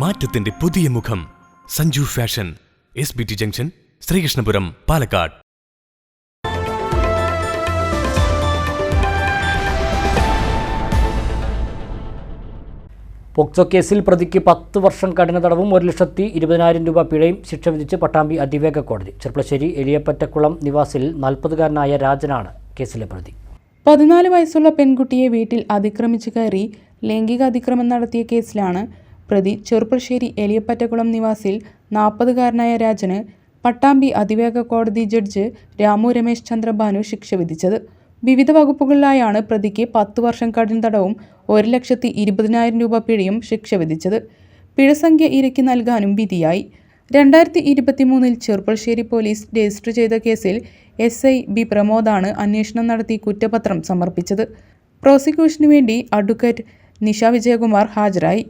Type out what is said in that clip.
മാറ്റത്തിന്റെ പുതിയ മുഖം. Sanju fashion S B T junction Sreekrishnapuram Palakkad. POCSO കേസിൽ പ്രതിക്ക് പത്ത് വർഷം കഠിന തടവും ഒരു ലക്ഷത്തി ഇരുപതിനായിരം രൂപ പിഴയും ശിക്ഷ വിധിച്ച് പട്ടാമ്പി അതിവേഗ കോടതി. ചെർപ്പളശ്ശേരി എലിയപ്പറ്റക്കുളം നിവാസിൽ നാൽപ്പതുകാരനായ രാജനാണ് കേസിലെ പ്രതി. പതിനാല് വയസ്സുള്ള പെൺകുട്ടിയെ വീട്ടിൽ അതിക്രമിച്ചു കയറി ലൈംഗിക അതിക്രമം നടത്തിയ കേസിലാണ് പ്രതി ചെറുപ്പശ്ശേരി എലിയപ്പറ്റകുളം നിവാസിൽ നാൽപ്പതുകാരനായ രാജന് പട്ടാമ്പി അതിവേഗ കോടതി ജഡ്ജ് രാമു രമേശ് ചന്ദ്രബാനു ശിക്ഷ വിധിച്ചത്. വിവിധ വകുപ്പുകളിലായാണ് പ്രതിക്ക് പത്ത് വർഷം കഠിന തടവും ഒരു ലക്ഷത്തി ഇരുപതിനായിരം രൂപ പിഴയും ശിക്ഷ വിധിച്ചത്. പിഴസംഖ്യ ഇരയ്ക്ക് നൽകാനും വിധിയായി. രണ്ടായിരത്തി ഇരുപത്തിമൂന്നിൽ ചെറുപ്പശ്ശേരി പോലീസ് രജിസ്റ്റർ ചെയ്ത കേസിൽ എസ് ഐ ബി പ്രമോദാണ് അന്വേഷണം നടത്തി കുറ്റപത്രം സമർപ്പിച്ചത്. പ്രോസിക്യൂഷനു വേണ്ടി അഡ്വക്കേറ്റ് നിഷ വിജയകുമാർ ഹാജരായി.